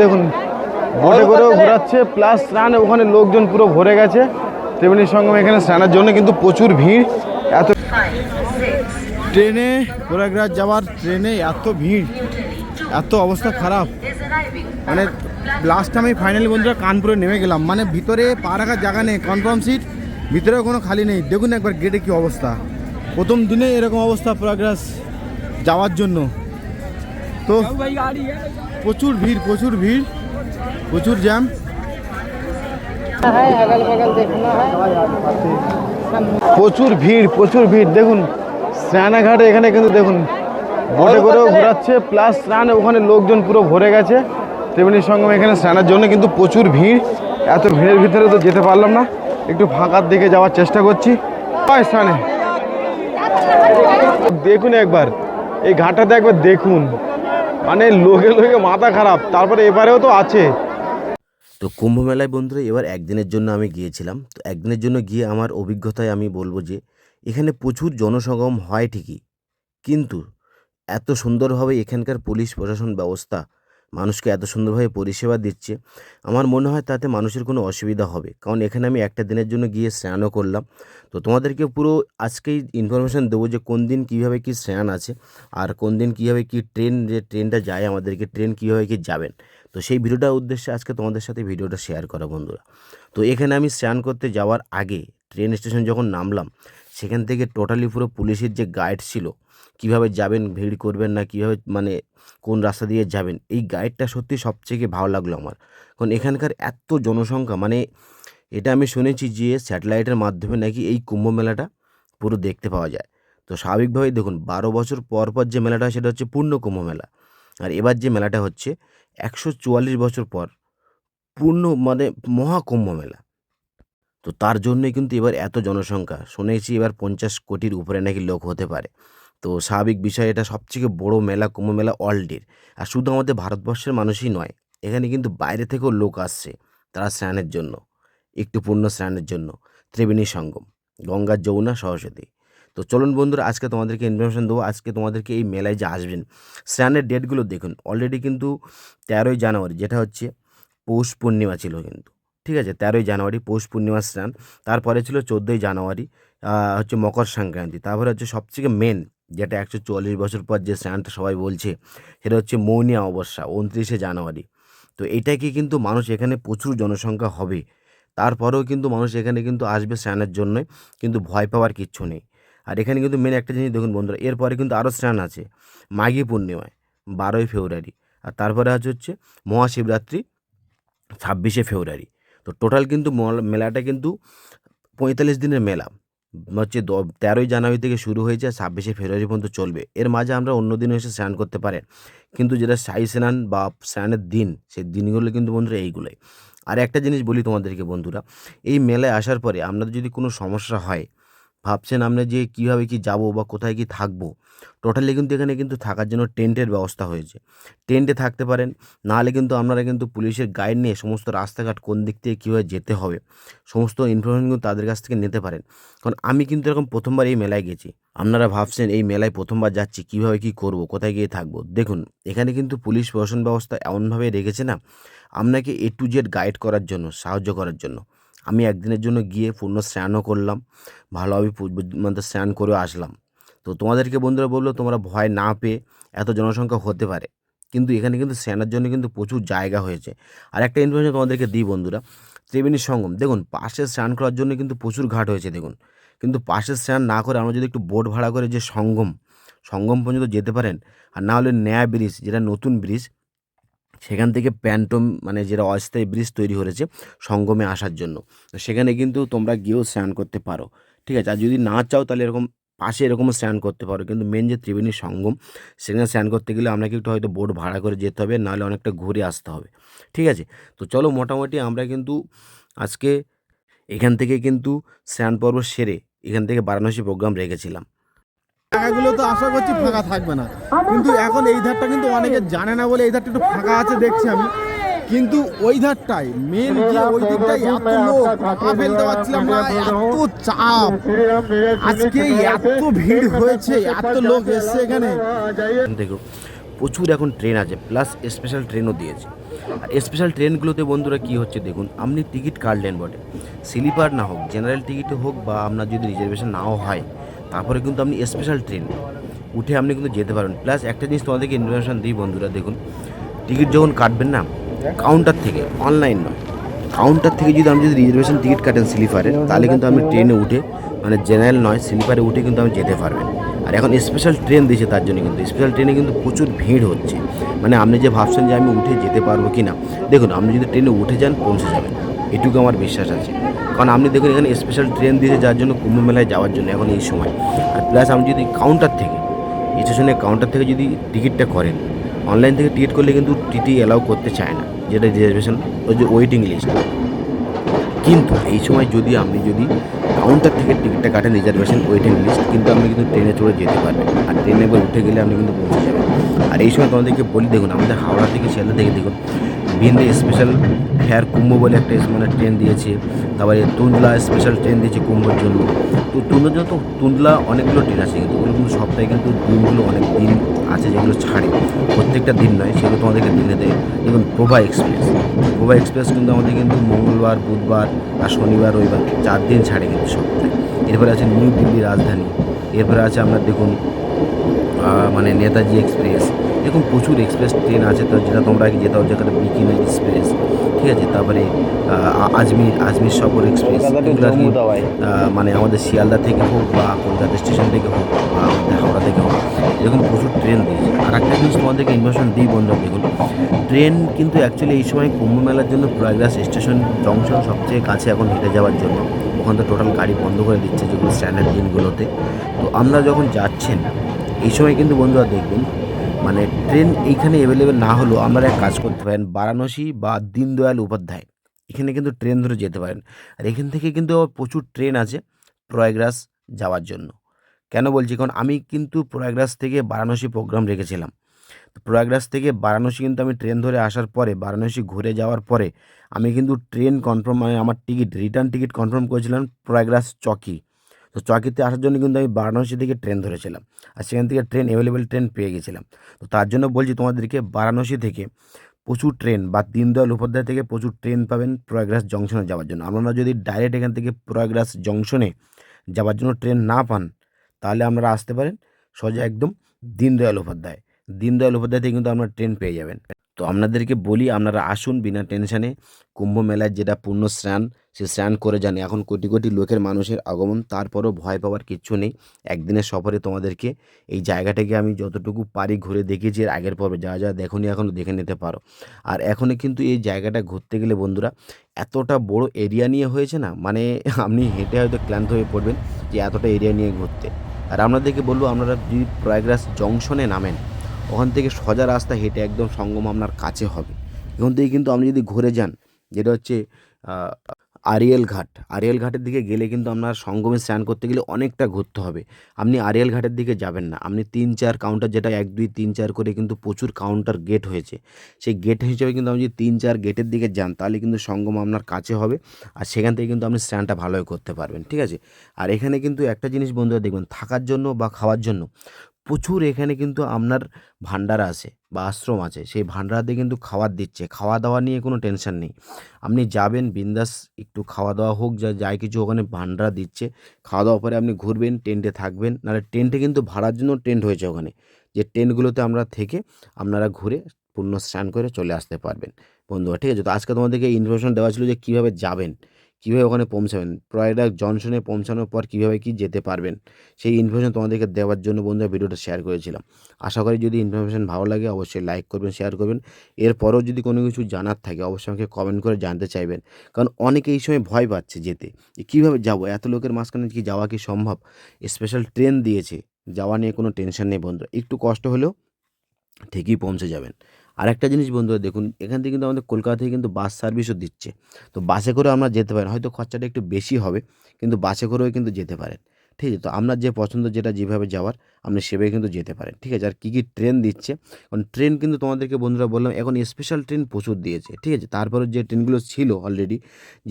দেখুন বোটে করেও ঘোরাচ্ছে প্লাস স্নানে, ওখানে লোকজন পুরো ভরে গেছে। ত্রিবেণী সঙ্গম এখানে স্নানের জন্য কিন্তু প্রচুর ভিড়। এত ট্রেনে, প্রয়াগরাজ যাওয়ার ট্রেনে এত ভিড়, এত অবস্থা খারাপ। মানে লাস্ট আমি ফাইনালি বন্ধুরা কানপুরে নেমে গেলাম। মানে ভিতরে পা রাখার জায়গা নেই কনফার্ম সিট ভিতরেও কোনো খালি নেই। দেখুন একবার গেটে কি অবস্থা। প্রথম দিনে এরকম অবস্থা প্রয়াগরাজ যাওয়ার জন্য। তো প্রচুর ভিড় প্রচুর ভিড় প্রচুর জ্যাম প্রচুর ভিড় প্রচুর ভিড় দেখুন। স্নানাঘাটে এখানে কিন্তু দেখুন বড় করেও ঘোরাচ্ছে প্লাস স্নান ওখানে লোকজন পুরো ভরে গেছে। তেমনি সঙ্গম এখানে স্নানের জন্য কিন্তু প্রচুর ভিড়। এত ভিড়ের ভিতরে তো যেতে পারলাম না। একটু ফাঁকার দিকে যাওয়ার চেষ্টা করছি। হয় স্নানে। দেখুন একবার এই ঘাটটাতে একবার দেখুন। মানে লোকে লোকে মাথা খারাপ, তারপরে এবারেও তো আছে। তো কুম্ভ মেলায় বন্ধুরা, এবার একদিনের জন্য আমি গিয়েছিলাম। তো একদিনের জন্য গিয়ে আমার অভিজ্ঞতায় আমি বলব যে, এখানে প্রচুর জনসমাগম হয় ঠিকই। কিন্তু এত সুন্দরভাবে এখানকার পুলিশ প্রশাসন ব্যবস্থা মানুষকে এত সুন্দরভাবে পরিষেবা দিচ্ছে, আমার মনে হয় তাতে মানুষের কোনো অসুবিধা হবে। কারণ এখানে আমি একটা দিনের জন্য গিয়ে স্নানও করলাম। তো তোমাদেরকে পুরো আজকেই ইনফরমেশান দেবো যে কোন দিন কীভাবে কী স্নান আছে, আর কোন দিন কীভাবে কী ট্রেন যে ট্রেনটা যায় আমাদেরকে ট্রেন কীভাবে কী যাবেন। তো সেই ভিডিওটার উদ্দেশ্যে আজকে তোমাদের সাথে ভিডিওটা শেয়ার করা বন্ধুরা। তো এখানে আমি স্নান করতে যাওয়ার আগে ট্রেন স্টেশন যখন নামলাম সেখান থেকে টোটালি পুরো পুলিশের যে গাইড ছিল, কীভাবে যাবেন, ভিড় করবেন না, কীভাবে মানে কোন রাস্তা দিয়ে যাবেন, এই গাইডটা সত্যি সবথেকে ভালো লাগল আমার। কারণ এখানকার এত জনসংখ্যা মানে এটা আমি শুনেছি যে স্যাটেলাইটের মাধ্যমে নাকি এই কুম্ভ মেলাটা পুরো দেখতে পাওয়া যায়। তো স্বাভাবিকভাবেই দেখুন, বারো বছর পর পর যে মেলাটা হয়, সেটা হচ্ছে পূর্ণ কুম্ভ মেলা। আর এবার যে মেলাটা হচ্ছে, একশো চুয়াল্লিশ বছর পর পূর্ণ মানে মহাকুম্ভ মেলা। তো তার জন্যই কিন্তু এবার এত জনসংখ্যা। শুনেছি এবার পঞ্চাশ কোটির উপরে নাকি লোক হতে পারে। তো স্বাভাবিক বিষয় এটা সবথেকে বড় মেলা কুম্ভ মেলা ওয়ার্ল্ডের আর শুধু আমাদের ভারতবর্ষের মানুষই নয়, এখানে কিন্তু বাইরে থেকেও লোক আসছে তারা স্নানের জন্য, একটু পূর্ণ স্নানের জন্য। ত্রিবেণী সঙ্গম, গঙ্গার যমুনা, সরস্বতী। তো চলুন বন্ধুরা, আজকে তোমাদেরকে ইনফরমেশন দেবো। আজকে তোমাদেরকে এই মেলায় যে আসবেন, স্নানের ডেটগুলো দেখুন। অলরেডি কিন্তু তেরোই জানুয়ারি, যেটা হচ্ছে পৌষ পূর্ণিমা ছিল কিন্তু। ঠিক আছে, তেরোই জানুয়ারি পৌষ পূর্ণিমা স্নান, তারপরে ছিল চোদ্দোই জানুয়ারি হচ্ছে মকর সংক্রান্তি, তারপরে হচ্ছে সবথেকে মেন যেটা একশো চল্লিশ বছর পর যে স্নানটা সবাই বলছে, সেটা হচ্ছে মৌনিয়া অবস্যা উনত্রিশে জানুয়ারি। তো এটাকে কিন্তু মানুষ এখানে প্রচুর জনসংখ্যা হবে, তারপরেও কিন্তু মানুষ এখানে কিন্তু আসবে স্নানের জন্যই কিন্তু ভয় পাওয়ার কিচ্ছু নেই। আর এখানে কিন্তু মেন একটা জিনিস দেখুন বন্ধুরা, এরপরে কিন্তু আরও স্নান আছে, মাঘী পূর্ণিমায়, বারোই ফেব্রুয়ারি, আর তারপরে আছে হচ্ছে মহাশিবরাত্রি, ছাব্বিশে ফেব্রুয়ারি। তো টোটাল কিন্তু মল- মেলাটা কিন্তু পঁয়তাল্লিশ দিনের মেলা। হচ্ছে তেরোই জানুয়ারি থেকে শুরু হয়েছে ছাব্বিশে ফেব্রুয়ারি পর্যন্ত চলবে। এর মাঝে আমরা অন্য দিনও এসে স্নান করতে পারে কিন্তু যেটা সাই স্নান বা স্নানের দিন, সেই দিনগুলো কিন্তু বন্ধুরা এইগুলোই। আর একটা জিনিস বলি তোমাদেরকে বন্ধুরা, এই মেলায় আসার পরে আপনাদের যদি কোনো সমস্যা হয় ভাবছেন আমরা যে কীভাবে কি যাব বা কোথায় কি থাকব। টোটালি কিন্তু এখানে কিন্তু থাকার জন্য টেন্টের ব্যবস্থা হয়েছে। টেন্টে থাকতে পারেন, নাহলে কিন্তু আপনারা কিন্তু পুলিশের গাইড নিয়ে সমস্ত রাস্তাঘাট কোন দিক থেকে কীভাবে যেতে হবে, সমস্ত ইনফরমেশন কিন্তু তাদের কাছ থেকে নিতে পারেন। কারণ আমি কিন্তু এরকম প্রথমবার এই মেলায় গেছি। আপনারা ভাবছেন এই মেলায় প্রথমবার যাচ্ছি, কীভাবে কি করব, কোথায় গিয়ে থাকব? দেখুন, এখানে কিন্তু পুলিশ প্রশাসন ব্যবস্থা এমনভাবে রেখেছে না, আপনাকে এ টু জেড গাইড করার জন্য, সাহায্য করার জন্য। আমি একদিনের জন্য গিয়ে পূর্ণ স্নানও করলাম। ভালোভাবে মানে স্নান করে আসলাম। তো তোমাদেরকে বন্ধুরা বলল, তোমরা ভয় না পেয়ে এত জনসংখ্যা হতে পারে। কিন্তু এখানে কিন্তু স্নানের জন্য কিন্তু প্রচুর জায়গা হয়েছে। আর একটা ইনফরমেশন তোমাদেরকে দিই বন্ধুরা, ত্রিবেণী সঙ্গম। দেখুন, পাশে স্নান করার জন্য কিন্তু প্রচুর ঘাট হয়েছে, দেখুন। কিন্তু পাশে স্নান না করে আমরা যদি একটু বোট ভাড়া করে যে সঙ্গম সঙ্গম পর্যন্ত যেতে পারেন, আর না হলে ন্যায় ব্রিজ, যেটা নতুন ব্রিজ সেখান থেকে প্যান্টম মানে যেটা অস্থায়ী ব্রিজ তৈরি হয়েছে সঙ্গমে আসার জন্য। সেখানে কিন্তু তোমরা গিয়েও স্নান করতে পারো। ঠিক আছে? আর যদি না চাও তাহলে এরকম পাশে এরকমও স্নান করতে পারো। কিন্তু মেন যে ত্রিবেণী সঙ্গম, সেখানে স্নান করতে গেলে আপনাকে একটু হয়তো বোট ভাড়া করে যেতে হবে, নাহলে অনেকটা ঘুরে আসতে হবে। ঠিক আছে? তো চলো মোটামুটি আমরা কিন্তু আজকে এখান থেকে কিন্তু স্নান পর্ব সেরে এখান থেকে বারাণসী প্রোগ্রাম রেখেছিলাম। জায়গাগুলো তো আশা করছি ফাঁকা থাকবে না। কিন্তু এখন এই ধারটা কিন্তু অনেকে জানে না বলে এই ধারটা একটু ফাঁকা আছে দেখছি আমি। কিন্তু ওই ধারটাই মেন যে ওই দিকটাই এত লোক পা ফেলতে পারছিলাম না, এত চাপ। আজকে এত ভিড় হয়েছে, এত লোক এসছে এখানে। দেখো, প্রচুর এখন ট্রেন আছে প্লাস স্পেশাল ট্রেনও দিয়েছে। আর স্পেশাল ট্রেনগুলোতে বন্ধুরা কি হচ্ছে দেখুন, আপনি টিকিট কাটলেন বটে। স্লিপার না হোক জেনারেল টিকিটে হোক বা আপনার যদি রিজার্ভেশন নাও হয় তারপরে কিন্তু আপনি স্পেশাল ট্রেন উঠে আপনি কিন্তু যেতে পারবেন। প্লাস একটা জিনিস তোমাদেরকে ইনফরমেশন দিই বন্ধুরা, দেখুন টিকিট যখন কাটবেন না কাউন্টার থেকে অনলাইন নয় কাউন্টার থেকে যদি আপনি যদি রিজার্ভেশন টিকিট কাটেন স্লিপারের তাহলে কিন্তু আপনি ট্রেনে উঠে মানে জেনারেল নয় স্লিপারে উঠে কিন্তু আপনি যেতে পারবেন। আর এখন স্পেশাল ট্রেন দিয়েছে তার জন্য কিন্তু স্পেশাল ট্রেনে কিন্তু প্রচুর ভিড় হচ্ছে। মানে আপনি যে ভাবছেন যে আমি উঠে যেতে পারব কি না দেখুন, আপনি যদি ট্রেনে উঠে যান, পৌঁছে যাবেন। এটুকু আমার বিশ্বাস আছে। কারণ আপনি দেখুন এখানে স্পেশাল ট্রেন দিয়েছে যার জন্য কুম্ভ মেলায় যাওয়ার জন্য এখন এই সময়। আর প্লাস আপনি যদি কাউন্টার থেকে স্টেশনের কাউন্টার থেকে যদি টিকিটটা করেন অনলাইন থেকে টিকিট করলে কিন্তু টিটি অ্যালাউ করতে চায় না, যেটা রিজার্ভেশন ওই যে ওয়েটিং লিস্ট কিন্তু এই সময় যদি আপনি যদি কাউন্টার থেকে টিকিটটা কাটেন রিজার্ভেশন ওয়েটিং লিস্ট কিন্তু আপনি কিন্তু ট্রেনে চড়ে যেতে পারবেন। আর ট্রেনে উঠে গেলে আপনি কিন্তু পৌঁছে যাবেন। আর এই সময় তোমাদেরকে বলি, দেখুন আমাদের হাওড়া থেকে শিয়ালদা থেকে দেখুন বিন্দে স্পেশাল ফেয়ার কুম্ভ বলে একটা মানে ট্রেন দিয়েছে। তারপরে তুন্দলা স্পেশাল ট্রেন দিয়েছে কুম্ভর জন্য। তো তুন্দলার জন্য তো তুন্দলা অনেকগুলো ট্রেন আছে কিন্তু ওগুলো কিন্তু সপ্তাহে কিন্তু দিনগুলো অনেক দিন আছে যেগুলো ছাড়ে। প্রত্যেকটা দিন নয়, সেগুলো তোমাদেরকে দিনে দেয়। দেখুন, প্রভা এক্সপ্রেস প্রভা এক্সপ্রেস কিন্তু আমাদের কিন্তু মঙ্গলবার, বুধবার আর শনিবার, রবিবার চার দিন ছাড়ে কিন্তু সপ্তাহে। এরপরে আছে নিউ দিল্লি রাজধানী। এরপরে আছে আপনার দেখুন মানে নেতাজি এক্সপ্রেস এরকম প্রচুর এক্সপ্রেস ট্রেন আছে তো যেটা তোমরা আগে যেতে হবে যেখানে বিকিনা এক্সপ্রেস ঠিক আছে? তারপরে আজমির আজমির সফর এক্সপ্রেস এগুলো আর কি মানে আমাদের শিয়ালদা থেকে হোক বা কলকাতা স্টেশন থেকে হোক বা হাওড়া থেকে হোক এরকম প্রচুর ট্রেন দিয়েছে আর একটা জিনিস তোমাদেরকে ইনফরমেশন দিই বন্ধু দেখুন ট্রেন কিন্তু অ্যাকচুয়ালি এই সময় কুম্ভ মেলার জন্য প্রয়াগরাজ স্টেশন জংশন সবচেয়ে কাছে এখন হেঁটে যাওয়ার জন্য। ওখান থেকে টোটাল গাড়ি বন্ধ করে দিচ্ছে যেগুলো স্ট্যান্ডার্ড দিনগুলোতে তো আমরা যখন যাচ্ছেন এই সময় কিন্তু বন্ধুরা দেখবেন মানে ট্রেন এইখানে অ্যাভেলেবেল না হলেও আপনারা এক কাজ করতে পারেন, বারাণসী বা দীনদয়াল উপাধ্যায়। এখানে কিন্তু ট্রেন ধরে যেতে পারেন। আর এখান থেকে কিন্তু প্রচুর ট্রেন আছে প্রয়াগরাজ যাওয়ার জন্য। কেন বলছি? কারণ আমি কিন্তু প্রয়াগরাজ থেকে বারাণসী প্রোগ্রাম রেখেছিলাম। তো প্রয়াগরাজ থেকে বারাণসী কিন্তু আমি ট্রেন ধরে আসার পরে, বারাণসী ঘুরে যাওয়ার পরে, আমি কিন্তু ট্রেন কনফার্ম মানে আমার টিকিট রিটার্ন টিকিট কনফার্ম করেছিলাম প্রয়াগরাজ চকি। তো চকিতে আসার জন্য কিন্তু আমি বারাণসী থেকে ট্রেন ধরেছিলাম। আর সেখান থেকে ট্রেন অ্যাভেলেবেল ট্রেন পেয়ে গেছিলাম। তো তার জন্য বলছি তোমাদেরকে বারাণসী থেকে প্রচুর ট্রেন বা দীনদয়াল উপাধ্যায় থেকে প্রচুর ট্রেন পাবেন প্রয়াগরাজ জংশনে যাওয়ার জন্য। আপনারা যদি ডাইরেক্ট এখান থেকে প্রয়াগরাজ জংশনে যাওয়ার জন্য ট্রেন না পান, তাহলে আপনারা আসতে পারেন সোজা একদম দীনদয়াল উপাধ্যায়। দীনদয়াল উপাধ্যায় থেকে কিন্তু আপনারা ট্রেন পেয়ে যাবেন। তো আপনাদেরকে বলি, আপনারা আসুন বিনা টেনশানে কুম্ভ মেলার যেটা পূর্ণ স্নান সে স্নান করে যান। এখন কোটি কোটি লোকের মানুষের আগমন, তারপরও ভয় পাওয়ার কিচ্ছু নেই। একদিনের সফরে তোমাদেরকে এই জায়গাটাকে আমি যতটুকু পারি ঘুরে দেখিয়েছি, এর আগের পর্বে যা যা দেখুনি এখনও দেখে নিতে পারো। আর এখনই কিন্তু এই জায়গাটা ঘুরতে গেলে বন্ধুরা, এতটা বড় এরিয়া নিয়ে হয়েছে না? মানে আপনি হেঁটে হয়তো ক্লান্ত হয়ে পড়বেন যে এতটা এরিয়া নিয়ে ঘুরতে। আর আপনাদেরকে বলব, আপনারা যদি প্রয়াগরাজ জংশনে নামেন, ওখান থেকে সোজা রাস্তা হেঁটে একদম সঙ্গম আপনার কাছে হবে। এখান থেকে কিন্তু আপনি যদি ঘুরে যান, যেটা হচ্ছে আরিয়েল ঘাট। আরিয়েল ঘাটের দিকে গেলে কিন্তু আপনার সঙ্গমে স্নান করতে গেলে অনেকটা ঘুরতে হবে। আপনি আরিয়েল ঘাটের দিকে যাবেন না। আপনি তিন চার কাউন্টার যেটা এক, দুই, তিন, চার করে কিন্তু প্রচুর কাউন্টার গেট হয়েছে। সেই গেট হিসেবে কিন্তু আপনি যদি তিন, চার গেটের দিকে যান, তাহলে কিন্তু সঙ্গম আপনার কাছে হবে আর সেখান থেকে কিন্তু আপনি স্নানটা ভালোই করতে পারবেন, ঠিক আছে? আর এখানে কিন্তু একটা জিনিস বন্ধুরা দেখবেন, থাকার জন্য বা খাওয়ার জন্য প্রচুর এখানে কিন্তু আপনার ভান্ডারা আছে বা আশ্রম আছে। সেই ভান্ডারাতে কিন্তু খাবার দিচ্ছে। খাওয়া দাওয়া নিয়ে কোনো টেনশন নেই। আপনি যাবেন, বিন্দাস একটু খাওয়া দাওয়া হোক, যা, যাই কিছু ওখানে ভান্ডারা দিচ্ছে। খাওয়া দাওয়া পরে আপনি ঘুরবেন, টেন্টে থাকবেন। নাহলে টেন্টে কিন্তু ভাড়ার জন্য টেন্ট হয়েছে ওখানে। যে টেন্টগুলোতে আমরা থেকে আপনারা ঘুরে পূর্ণ স্নান করে চলে আসতে পারবেন। বন্ধুরা, ঠিক আছে? তো আজকে তোমাদেরকে ইনফরমেশন দেওয়া ছিল যে কীভাবে যাবেন। কীভাবে ওখানে পৌঁছাবেন? প্রয়াগরাজ জংশনে পৌঁছানোর পর কীভাবে কী যেতে পারবেন? সেই ইনফরমেশন তোমাদেরকে দেওয়ার জন্য বন্ধুরা ভিডিওটা শেয়ার করেছিলাম। আশা করি যদি ইনফরমেশন ভালো লাগে, অবশ্যই লাইক করবেন শেয়ার করবেন। এরপরেও যদি কোনো কিছু জানার থাকে, অবশ্যই আমাকে কমেন্ট করে জানতে চাইবেন। কারণ অনেকে এই সময় ভয় পাচ্ছে যেতে। কীভাবে যাব? এত লোকের মাঝখানে কি যাওয়া কি সম্ভব? স্পেশাল ট্রেন দিয়েছে। যাওয়া নিয়ে কোনো টেনশন নেই বন্ধুরা। একটু কষ্ট হলেও ঠিকই পৌঁছে যাবেন। আর একটা জিনিস বন্ধুরা দেখুন, এখান থেকে কিন্তু আমাদের কলকাতা থেকে কিন্তু বাস সার্ভিসও দিচ্ছে। তো বাসে করে আমরা যেতে পারেন হয়তো খরচাটা একটু বেশি হবে, কিন্তু বাসে করেও কিন্তু যেতে পারেন। ঠিক আছে, তো আপনার যে পছন্দ, যেটা যেভাবে যাওয়ার, আপনি সেভাবে কিন্তু যেতে পারেন। ঠিক আছে, আর কী কী ট্রেন দিচ্ছে? কারণ ট্রেন কিন্তু তোমাদেরকে বন্ধুরা বললাম, এখন স্পেশাল ট্রেন প্রচুর দিয়েছে। ঠিক আছে তারপরে যে ট্রেনগুলো ছিল অলরেডি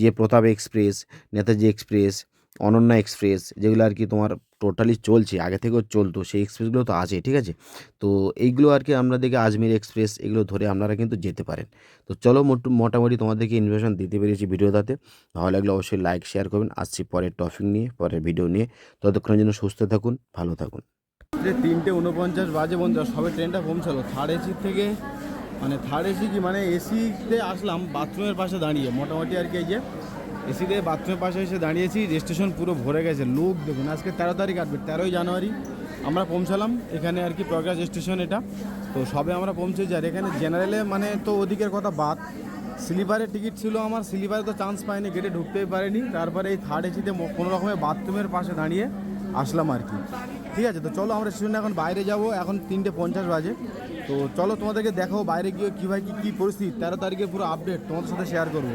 যে Pratap express Netaji express Ananya express যেগুলো আর কি তোমার টোটালি চলছে, আগে থেকেও চলতো, সেই এক্সপ্রেসগুলো তো আছে, ঠিক আছে? তো এইগুলো আর কি আপনাদেরকে আজমির এক্সপ্রেস এগুলো ধরে আপনারা কিন্তু যেতে পারেন। তো চলো মোট- মোটামুটি তোমাদেরকে ইনফরমেশন দিতে পেরেছি ভিডিওটাতে। ভালো লাগলে অবশ্যই লাইক শেয়ার করবেন। আসছি পরের টপিক নিয়ে, পরের ভিডিও নিয়ে। ততক্ষণের জন্য সুস্থ থাকুন, ভালো থাকুন। তিনটে উনপঞ্চাশ বাজে পঞ্চাশ, সবে ট্রেনটা পৌঁছালো। থার্ড এসি থেকে মানে থার্ড এসি কি মানে এসিতে আসলাম বাথরুমের পাশে দাঁড়িয়ে। মোটামুটি আর কি এই যে এসিতে বাথরুমের পাশে এসে দাঁড়িয়েছি স্টেশন পুরো ভরে গেছে। লোক দেখুন, আজকে তেরো তারিখ আসবে তেরোই জানুয়ারি। আমরা পৌঁছালাম, এখানে আর কি প্রকাশ স্টেশন এটা। তো সবে আমরা পৌঁছেছি, আর এখানে জেনারেলে মানে তো ওদিকের কথা বাদ। স্লিপারের টিকিট ছিল আমার, স্লিপারে তো চান্স পাইনি গেটে ঢুকতেই পারিনি। তারপরে এই থার্ড এসিতে কোনো রকমের বাথরুমের পাশে দাঁড়িয়ে আসলাম আর কি। ঠিক আছে, তো চলো আমরা স্টেশনে এখন বাইরে যাব, এখন তিনটে পঞ্চাশ বাজে। তো চলো তোমাদেরকে দেখাবো বাইরে গিয়ে কীভাবে কী কী পরিস্থিতি। তেরো তারিখে পুরো আপডেট তোমাদের সাথে শেয়ার করব।